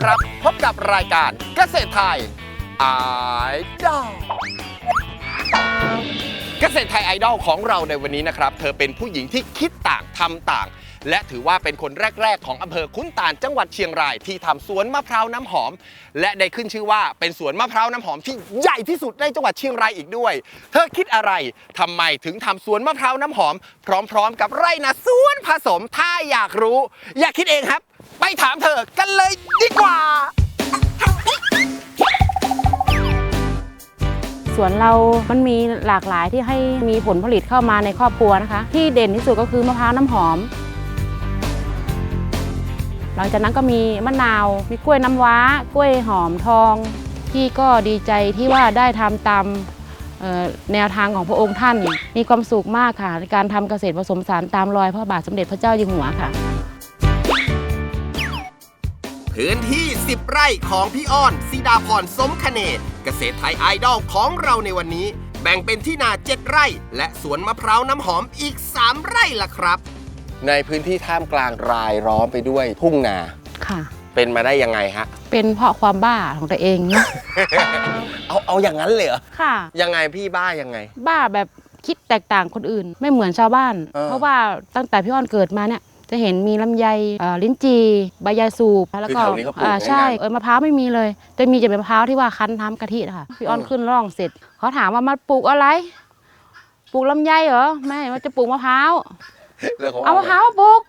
ครับ พบกับรายการเกษตรไทยไอดอลเกษตรไทยไอดอลของเราในวันนี้นะครับ เธอเป็นผู้หญิงที่คิดต่างทำต่าง และถือว่าเป็นคนแรก ๆ ของอำเภอคุ้นตาลจังหวัดเชียงราย ที่ทำสวนมะพร้าวน้ำหอม และได้ขึ้นชื่อว่าเป็นสวนมะพร้าวน้ำหอมที่ใหญ่ที่สุดในจังหวัดเชียงรายอีกด้วย เธอคิดอะไรทำไมถึงทำสวนมะพร้าวน้ำหอม พร้อม ๆ กับไร่นาสวนผสมถ้าอยากรู้ อยากคิดเองครับ ไปถามเธอกันเลยดีกว่า สวนเรามันมีหลากหลายที่ให้มีผลผลิตเข้ามาในครอบครัวนะคะ ที่เด่นที่สุดก็คือมะพร้าวน้ำหอม หลังจากนั้นก็มีมะนาว มีกล้วยน้ำว้ากล้วยหอมทอง ที่ก็ดีใจที่ว่าได้ทำตามแนวทางของพระองค์ท่าน มีความสุขมากค่ะ ในการทำเกษตรผสมสารตามรอยพระบาทสมเด็จพระเจ้าอยู่หัวค่ะพื้นที่ 10 ไร่ของพี่อ้อนสีดาพรสมคเนตเกษตรไทยไอดอลของเราในวันนี้ แบ่งเป็นที่นา 7 ไร่ และสวนมะพร้าวน้ำหอมอีก 3 ไร่ละครับ ในพื้นที่ท่ามกลางรายล้อมไปด้วยทุ่งนา ค่ะ เป็นมาได้ยังไงฮะ เป็นเพราะความบ้าของตัวเองเนอะเอาเอาอย่างนั้นเลยเหรอ ค่ะ ยังไงพี่บ้ายังไง บ้าแบบคิดแตกต่างคนอื่น ไม่เหมือนชาวบ้าน เออ เพราะว่าตั้งแต่พี่อ้อนเกิดมาเนี่ย จะเห็นมีลำไยเอ่อลิ้นจีใบยาสูบแล้วก็คือแถวนี้เขาปลูกอ่าง่ายๆใช่เออมะพร้าวไม่มีเลย จะมีแต่มะพร้าวที่ว่าคั้นทำกะทินะคะพี่อ้อนเออ ขึ้นร่องเสร็จเขาถามว่ามาปลูกอะไร ปลูกลำไยเหรอไม่ว่าจะปลูกมะพร้าว รื่องขงเอามะพร้าวมาปลูก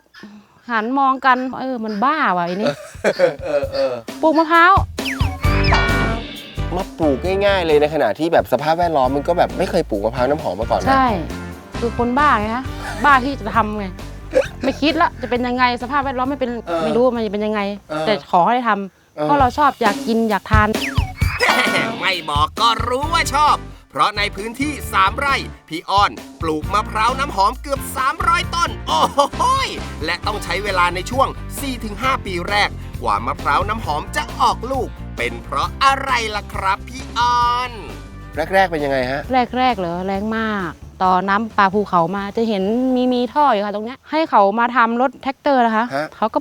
หันมองกัน เออ มันบ้าว่ะไอ้นี่เออเออปลูกมะพร้าวมาปลูกง่ายๆเลยในขณะที่แบบสภาพแวดล้อมมันก็แบบไม่เคยปลูกมะพร้าวน้ำหอมมาก่อนนะใช่ คือคนบ้าไงฮะ บ้าที่จะทำไง ไม่คิดละจะเป็นยังไงสภาพแวดล้อมไม่เป็นไม่รู้ว่ามันจะเป็นยังไง แต่ขอให้ทำเพราะเราชอบอยากกินอยากทาน ไม่บอกก็รู้ว่าชอบ เพราะในพื้นที่ 3 ไร่ พี่อ้อนปลูกมะพร้าวน้ำหอมเกือบ 300 ต้น โอ้โหโหยและต้องใช้เวลาในช่วง 4-5 ปีแรก กว่ามะพร้าวน้ำหอมจะออกลูก เป็นเพราะอะไรล่ะครับพี่อ้อน แรก ๆ เป็นยังไงฮะ แรกๆเหรอแรงมาก ต่อน้ำปลาภูเขามาจะเห็นมีมีท่ออยู่ค่ะตรงเนี้ยให้เขามาทำรถแท็กเตอร์นะคะ ฮะ เขาก็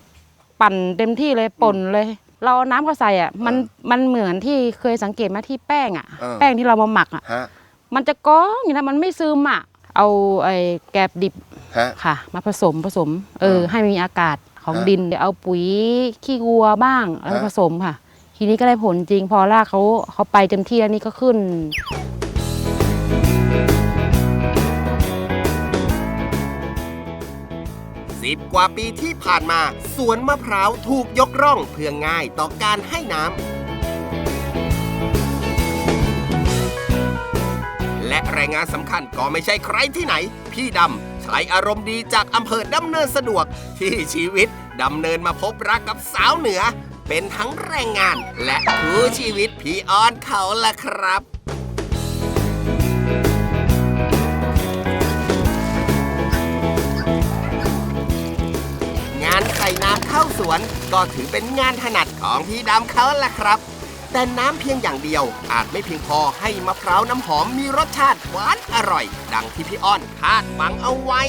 ปั่นเต็มที่เลยป่นเลย เราเอาน้ำเขาใส่อะมันมันเหมือนที่เคยสังเกตไหมาที่แป้งอะ เออ แป้งที่เรามาหมักอะ ฮะมันจะก้องอย่างนั้นมันไม่ซึมอะ เอาไอ้แกบดิบฮะ ค่ะ มาผสมผสม เอออ่าให้มีอากาศของฮะดินเดี๋ยวเอาปุ๋ยขี้วัวบ้างแล้วฮะ ผสมค่ะ ทีนี้ก็ได้ผลจริงพอรากเขาเขาไปเต็มที่แล้วนี่ก็ขึ้น สิบกว่าปีที่ผ่านมา สวนมะพร้าวถูกยกร่องเพื่อง่ายต่อการให้น้ำ และแรงงานสำคัญก็ไม่ใช่ใครที่ไหน พี่ดำใชายอารมณ์ดีจากอำเภอดำเนินสะดวก ที่ชีวิตดำเนินมาพบรักกับสาวเหนือ เป็นทั้งแรงงานและคู่ชีวิตพี่ออนเขาละครับ เข้าสวน ก็ถือเป็นงานถนัดของพี่ดำเขาแหละครับ แต่น้ำเพียงอย่างเดียวอาจไม่เพียงพอให้มะพร้าวน้ำหอมมีรสชาติหวานอร่อย ดังที่พี่อ้อนคาดหวังเอาไว้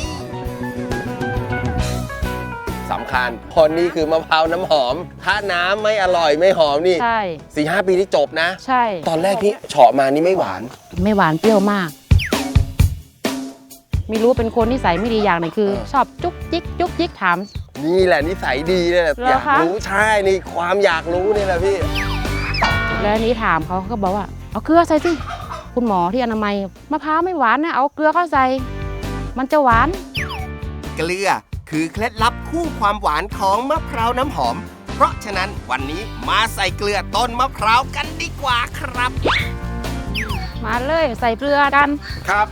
สำคัญเพราะนี่คือมะพร้าวน้ำหอม ถ้าน้ำไม่อร่อยไม่หอมนี่ใช่ สี่ห้าปีที่จบนะ ใช่ ตอนแรกที่เฉาะมานี่ไม่หวาน ไม่หวานเปรี้ยวมากไม่รู้เป็นคนนิสัยไม่ดีอย่างหนึ่งคือเออชอบจุกจิกจุกจิกถาม นี่แหละนิสัยดีเนี่ยแหละเหรออยากคะรู้ใช่นี่ความอยากรู้นี่แหละพี่ แล้วอันนี้ถามเขาเขาก็บอกว่า เอาเกลือใส่สิคุณหมอที่อนามัยมะพร้าวไม่หวานนะเอาเกลือเข้าใส่มันจะหวาน เกลือคือเคล็ดลับคู่ความหวานของมะพร้าวน้ำหอม เพราะฉะนั้นวันนี้มาใส่เกลือต้นมะพร้าวกันดีกว่าครับ มาเลยใส่เกลือกัน ครับ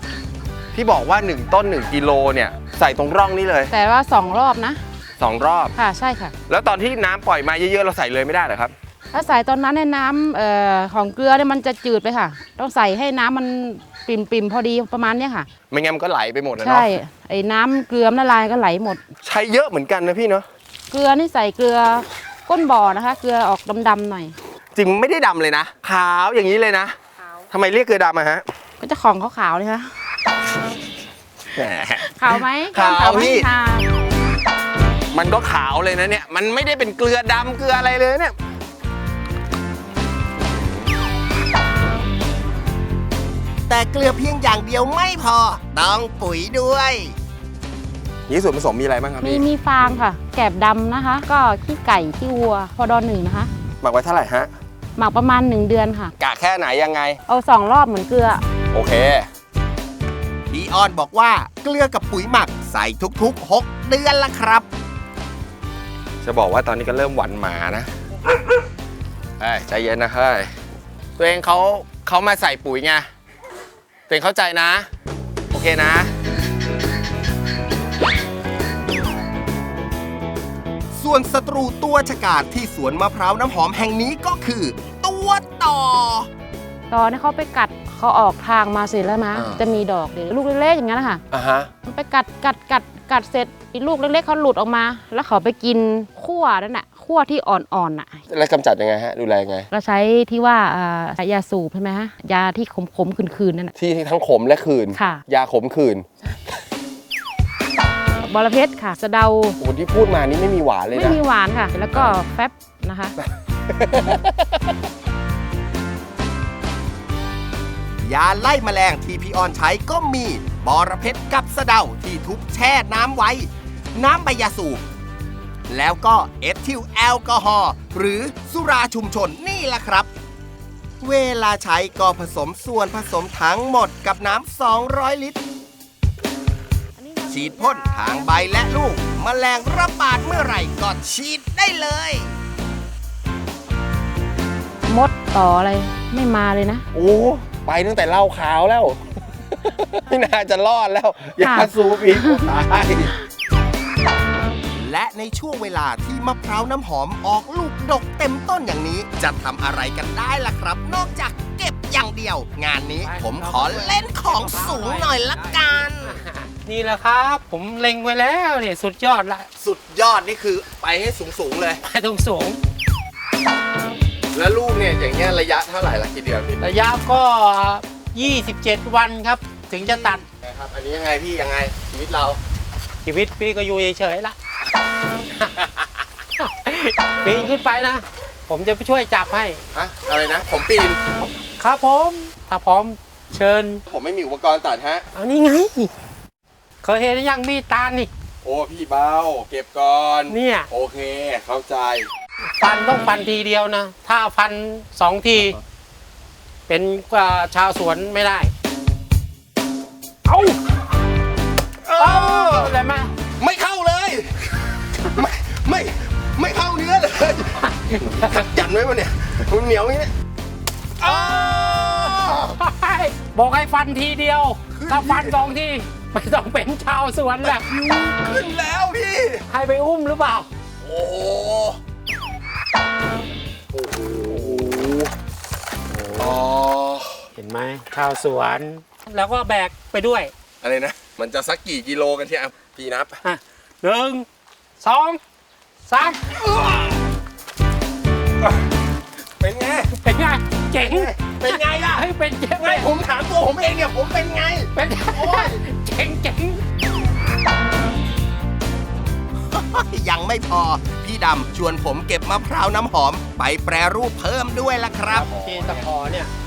ที่บอกว่า 1 ต้น 1 กิโลเนี่ย ใส่ตรงร่องนี้เลย แต่ว่าสองรอบนะ สองรอบ ค่ะใช่ค่ะ แล้วตอนที่น้ำปล่อยมาเยอะๆ เราใส่เลยไม่ได้เหรอครับ ถ้าใส่ตอนนั้นในยน้ำเอ่อของเกลือเนี่ยมันจะจืดไปค่ะ ต้องใส่ให้น้ำมันปิ่มปิ่มๆพอดีประมาณเนี้ยค่ะ ไม่งั้นมันก็ไหลไปหมดนะใช่เนาะไอ้น้ำเกลือมันละลายก็ไหลหมด ใช้เยอะเหมือนกันนะพี่เนาะเกลือนี่ใส่เกลือก้นบ่อนะคะ เกลือออกดำๆหน่อยจริงไม่ได้ดำเลยนะ ขาวอย่างนี้เลยนะทำไมเรียกเกลือดำอะฮะก็จะของขาวๆเลยค่ะแหม ขาวไหมขาวไหมพี่ ค่ะ มันก็ขาวเลยนะเนี่ย มันไม่ได้เป็นเกลือดำเกลืออะไรเลยเนี่ย แต่เกลือเพียงอย่างเดียวไม่พอ ต้องปุ๋ยด้วย นี่ส่วนผสมมีอะไรบ้างครับมีพี่มีฟางค่ะ แกบดำนะคะ ก็ขี้ไก่ขี้วัว พอดอหนึ่งนะคะ หมักไว้เท่าไหร่ฮะหมักประมาณ 1 เดือนค่ะ กะแค่ไหนยังไง เอาสองรอบเหมือนเกลือ โอเค พี่ออนบอกว่าเกลือกับปุ๋ยหมักใส่ทุกๆ 6 เดือนละครับ จะบอกว่าตอนนี้ก็เริ่มหวั่นหมานะเฮ้ยใจเย็นนะเฮ้ยตัวเองเขาเขามาใส่ปุ๋ยไงตัวเองเข้าใจนะ โอเคนะ ส่วนศัตรูตัวฉกาจที่สวนมะพร้าวน้ำหอมแห่งนี้ก็คือ ตัวต่อ ตอนนี้เขาไปกัดเขาออกทางมาเสร็จแล้วนะ อ่า จะมีดอกเดี๋ยวลูกเล็กๆอย่างนั้นนะคะอะฮะ มันไปกัดกัดกัด กัดเสร็จอีลูกเล็กๆเขาหลุดออกมา แล้วเขาไปกินขั้วนั่นน่ะขั้วที่อ่อนๆน่ะ แล้วกำจัดยังไงฮะดูแลยังไง เราใช้ที่ว่าอ่ายาสูบใช่ไหมฮะยาที่ขมๆคืนๆนั่นน่ะ ที่ทั้งขมและคืน ค่ะ ยาขมคืนบอระเพ็ดค่ะสะเดาโอ้ที่พูดมานี่ไม่มีหวานเลยไม่นะ มีหวานค่ะ แล้วก็แฟบนะคะ ยาไล่แมลงที่พี่ออนใช้ก็มี บอระเพ็ดกับสะเดาที่ทุบแช่น้ำไว้ น้ำใบยาสูบ แล้วก็เอทิลแอลกอฮอล์หรือสุราชุมชนนี่แหละครับ เวลาใช้ก็ผสมส่วนผสมทั้งหมดกับน้ำ 200 ลิตร ฉีดพ่นทางใบและลูกแมลงระบาดเมื่อไหร่ก็ฉีดได้เลย มดต่ออะไรไม่มาเลยนะ โอ้ ไปตั้งแต่เหล่าขาวแล้ว ไม่น่าจะรอดแล้วยาค่ะสูบอีกตายและในช่วงเวลาที่มะพร้าวน้ำหอมออกลูกดกเต็มต้นอย่างนี้ จะทำอะไรกันได้ล่ะครับ นอกจากเก็บอย่างเดียว งานนี้ผมขอเล่นของสูงหน่อยละกัน นี่แหละครับ ผมเล็งไว้แล้วเนี่ยสุดยอดละสุดยอดนี่คือไปให้สูงสูงๆเลย ไปตรงสูง แล้วลูกเนี่ยอย่างเงี้ยระยะเท่าไหร่ละกี่เดือนพี่ระยะก็ 27 วันครับ ถึงจะตัดนะครับ อันนี้ยังไงพี่ยังไงชีวิตเรา ชีวิตพี่ก็อยู่เฉยๆละ ปีนขึ้นไปนะ ผมจะไปช่วยจับให้ ฮะ อะไรนะ ผมปีน ครับผมถ้าพร้อมเชิญผมไม่มีอุปกรณ์ตัดฮะเอานี่ไง เคยเห็นหรือยังมีดตาลนี่ โอ้พี่เบาเก็บก่อน เนี่ย โอเค เข้าใจ ฟันต้องฟันทีเดียวนะ ถ้าฟันสองที เป็นกว่าชาวสวนไม่ได้ เอาเอาได้ไหมไม่เข้าเลย ไม่ไม่ไม่เข้าเนื้อเลยยันไว้ปะเนี่ยมันเหนียวอย่างนี้เนี่ยอ้าวบอกให้ฟันทีเดียว ถ้าฟันสองทีไม่ต้องเป็นชาวสวนแหละขึ้นแล้วพี่ให้ไปอุ้มหรือเปล่า โอ้โหโอ้โหอ๋อเห็นไหมชาวสวน แล้วก็แบกไปด้วยอะไรนะ มันจะสักกี่กิโลกันที่อะพี่นับ อะหนึ่งสองสามเป็นไง เป็นไงเจ๋งเป็นไงล่ะเฮ้ยเป็นเจ๋งไม่ผมถามตัวผมเองเนี่ยผมเป็นไง เป็นโอ้ย เจ๋งเจ๋งยังไม่พอ พี่ดำชวนผมเก็บมะพร้าวน้ำหอม ไปแปรรูปเพิ่มด้วยละครับที่ตะขอเนี่ยเ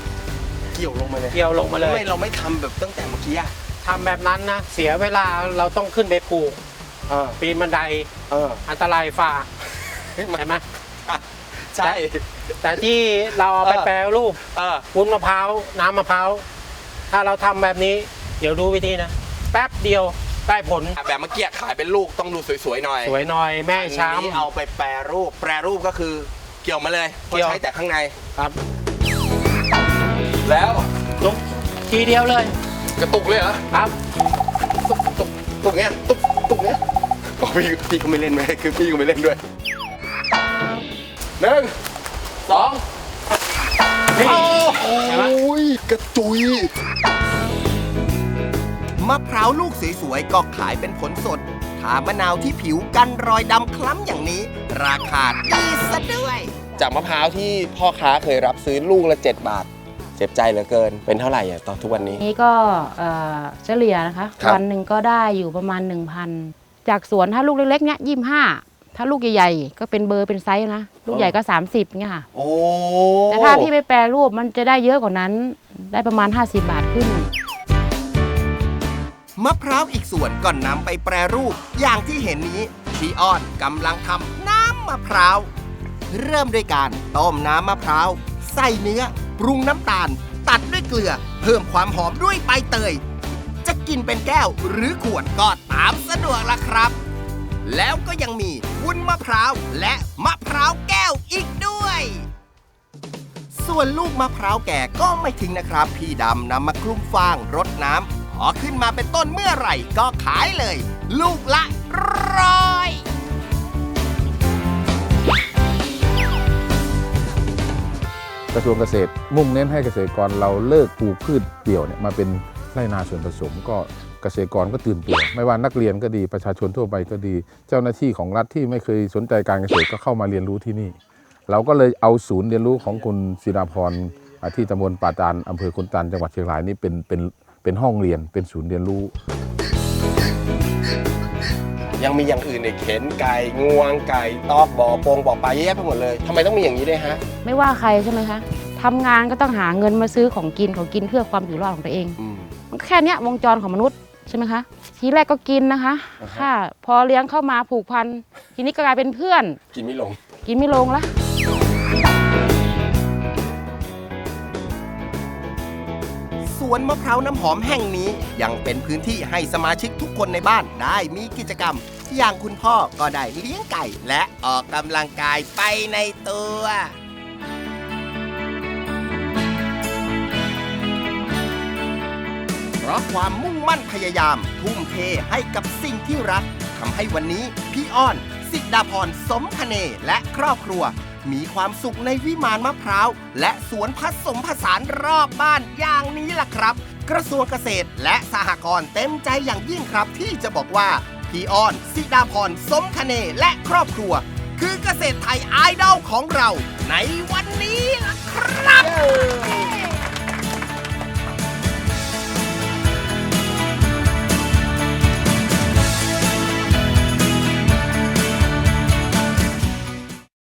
กี่ยวลงมาเลยเกี่ยวลงมาเลยทำไมเราไม่ทำแบบตั้งแต่เมื่อกี้อะทำแบบนั้นนะ เสียเวลาเราต้องขึ้นไปปลูกเออปีนบันไดเอออันตรายฝ่าใช่ไหมใช่ แต่ที่เราเอาไปเออ แปรรูปเออวุ้นมะพร้าวน้ำมะพร้าวถ้าเราทำแบบนี้ เดี๋ยวดูวิธีนะ แป๊บเดียวได้ผลแบบเมื่อกี้ขายเป็นลูกต้องดูสวยๆหน่อยสวยหน่อยแม่อันช้นี้เอาไปแปรรูป แปรรูปก็คือเกี่ยวมาเลยเกี่ยว ใช้แต่ข้างในำครับ แล้วลุกทีเดียวเลย กระตุกเลยเหรอครับตุกตุกตุกเนี้ยตุกตุกเนี้ยอ๋อพี่พี่ก็ไม่เล่นไหมคือพี่ก็ไม่เล่นด้วยหนึ่งสองนี่โอ้ยกระจุยมะพร้าวลูกสวยๆก็ขายเป็นผลสดทามะนาวที่ผิวกันรอยดำคล้ำอย่างนี้ ราคาดีซะด้วย จากมะพร้าวที่พ่อค้าเคยรับซื้อลูกละ 7 บาทเจ็บใจเหลือเกิน เป็นเท่าไหร่อะตอนทุกวันนี้ นี้ก็เอ่อเฉลี่ยนะคะ ครับ วันหนึ่งก็ได้อยู่ประมาณ 1,000 จากสวนถ้าลูกเล็กๆเนี้ยยี่ห้าถ้าลูกใหญ่ๆ ก็เป็นเบอร์เป็นไซส์นะ ลูกใหญ่ก็ 30เงี้ยค่ะ โอ้แต่ถ้าพี่ไปแปรรูปมันจะได้เยอะกว่านั้นได้ประมาณ 50 บาทขึ้น มะพร้าวอีกส่วนก็นำไปแปรรูป อย่างที่เห็นนี้พี่อ้อนกำลังทำน้ำมะพร้าว เริ่มด้วยการต้มน้ำมะพร้าว ใส่เนื้อ ปรุงน้ำตาล ตัดด้วยเกลือ เพิ่มความหอมด้วยใบเตย จะกินเป็นแก้วหรือขวดก็ตามสะดวกละครับ แล้วก็ยังมีวุ้นมะพร้าวและมะพร้าวแก้วอีกด้วย ส่วนลูกมะพร้าวแก่ก็ไม่ทิ้งนะครับ พี่ดำนำมาคลุมฟางรดน้ำพอขึ้นมาเป็นต้นเมื่อไหร่ก็ขายเลย ลูกละร้อย กระทรวงเกษตร มุ่งเน้นให้เกษตรกรเราเลิกปลูกพืชเดี่ยวเนี่ยมาเป็นไรนาส่วนผสมก็เกษตรกรก็ตื่นตัว ไม่ว่านักเรียนก็ดีประชาชนทั่วไปก็ดี เจ้าหน้าที่ของรัฐที่ไม่เคยสนใจการเกษตรก็เข้ามาเรียนรู้ที่นี่ เราก็เลยเอาศูนย์เรียนรู้ของคุณศิราพรอ่าที่ตำบลป่าตาลอำเภอคุนตันจังหวัดเชียงรายนี่เป็นเป็นเป็นห้องเรียนเป็นศูนย์เรียนรู้ ยังมีอย่างอื่นอีกเข็นไก่งวงไก่ตอกบ่อโปงบ่อปลาเยอะแยะไปหมดเลยทำไมต้องมีอย่างนี้ด้วยฮะ ไม่ว่าใครใช่ไหมคะทำงานก็ต้องหาเงินมาซื้อของกินของกินเพื่อความอยู่รอดของตัวเอง อืม มันก็แค่เนี้ยวงจรของมนุษย์ใช่ไหมคะ ทีแรกก็กินนะคะอ่าฮะ ค่ะพอเลี้ยงเข้ามาผูกพัน ทีนี้ก็กลายเป็นเพื่อน กินไม่ลง กินไม่ลงละ วนมะพร้าวน้ำหอมแห่งนี้ ยังเป็นพื้นที่ให้สมาชิกทุกคนในบ้านได้มีกิจกรรม อย่างคุณพ่อก็ได้เลี้ยงไก่ และออกกำลังกายไปในตัว เพราะความมุ่งมั่นพยายาม ทุ่มเทให้กับสิ่งที่รักทำให้วันนี้พี่อ้อน สิดาพรสมคเนและครอบครัว มีความสุขในวิมานมะพร้าว และสวนผสมผสานรอบบ้านอย่างนี้ล่ะครับ กระทรวงเกษตรและสหกรณ์เต็มใจอย่างยิ่งครับ ที่จะบอกว่า พี่อ้อนสิดาพรสมคเนและครอบครัว คือเกษตรไทยไอดอลของเรา ในวันนี้ล่ะครับ